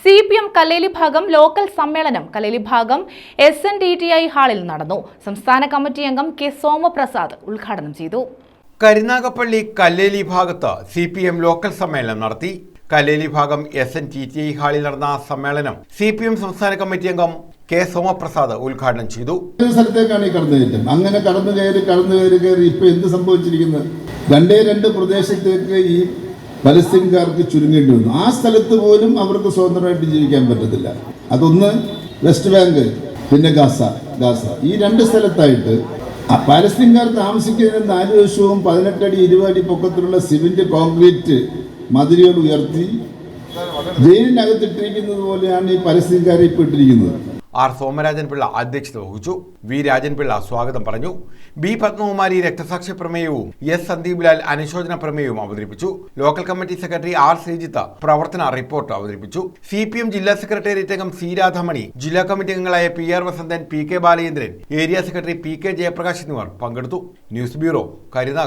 C P M Kalleli ഭാഗം local സമ്മേളനം കല്ലേലി ഭാഗം S N D T I ഹാളിൽ നടന്നു. സംസ്ഥാന കമ്മിറ്റി അംഗം കെ സോമപ്രസാദ് ഉദ്ഘാടനം ചെയ്തു. കരുനാഗപ്പള്ളി കല്ലേലി ഭാഗത്ത് സി പി എം ലോക്കൽ സമ്മേളനം നടത്തി. കല്ലേലി ഭാഗം S N T T I ഹാളിൽ നടന്ന സമ്മേളനം സി പി എം സംസ്ഥാന കമ്മിറ്റി അംഗം കെ സോമപ്രസാദ് ഉദ്ഘാടനം ചെയ്തു. സ്ഥലത്തേക്കാണ് ഈ കടന്നു കയറ്റം. അങ്ങനെ കടന്നു കയറി കടന്നു കയറി കയറി ഇപ്പൊ എന്ത് സംഭവിച്ചിരിക്കുന്നത് രണ്ടേ രണ്ട് പ്രദേശത്തേക്ക് ഈ പലസ്തീൻകാർക്ക് ചുരുങ്ങേണ്ടി വന്നു. ആ സ്ഥലത്ത് പോലും അവർക്ക് സ്വതന്ത്രമായിട്ട് ജീവിക്കാൻ പറ്റത്തില്ല. അതൊന്ന് വെസ്റ്റ് ബാങ്ക് പിന്നെ ഗാസ ഗാസ. ഈ രണ്ട് സ്ഥലത്തായിട്ട് ആ പാലസ്തീൻകാർ താമസിക്കുന്നതിന് നാല് വശവും പതിനെട്ടടി ഇരുപതടി പൊക്കത്തിലുള്ള സിമെന്റ് കോൺക്രീറ്റ് മതിലുകൾ ഉയർത്തി ജയിലിനകത്തിട്ടിരിക്കുന്നത് പോലെയാണ് ഈ പലസ്തീൻകാരെ ഇപ്പോൾ ഇട്ടിരിക്കുന്നത്. ആർ സോമരാജൻ പിള്ള അധ്യക്ഷത വഹിച്ചു. വി രാജൻ പിള്ള സ്വാഗതം പറഞ്ഞു. ബി പത്മകുമാരി രക്തസാക്ഷി പ്രമേയവും എസ് സന്ദീപ് ലാൽ അനുശോചന പ്രമേയവും അവതരിപ്പിച്ചു. Local committee secretary R Sreejith പ്രവർത്തന റിപ്പോർട്ട് അവതരിപ്പിച്ചു. സി പി എം ജില്ലാ സെക്രട്ടേറിയറ്റ് അംഗം സി രാധാമണി ജില്ലാ കമ്മിറ്റി അംഗങ്ങളായ P R Vasanthan P K Balachandran area secretary P K Jayaprakash എന്നിവർ പങ്കെടുത്തു. News bureau Karunagappally